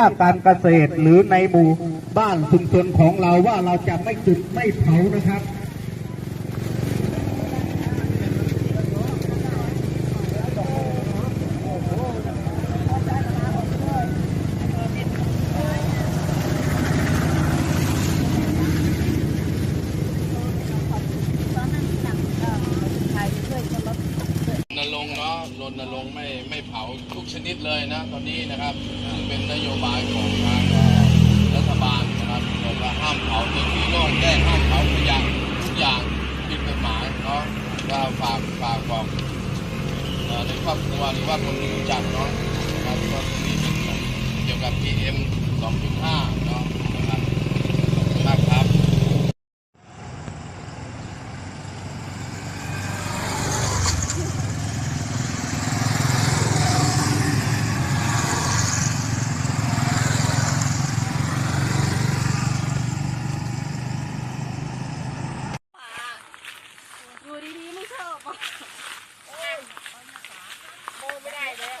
ภาคการเกษตรหรือในหมู่บ้านชุมชนของเราว่าเราจะไม่จุดไม่เผานะครับ รณ รงค์เนาะรณรงค์ไม่ไม่เผาทุกชนิดเลยนะตอนนี้นะครับซึ่งเป็นนโยบายของทางรัฐบาลนะครับบอกว่าห้ามเผาในที่โล่งแจ้ห้ามเผาขยะทุกอย่างผิดกฎหมายเนาะก็ฝากฝากบอกในครอบครัวหรือว่าคนที่รู้จักเนาะ อยู่ดีๆไม่ชอบโมไม่ได้เลย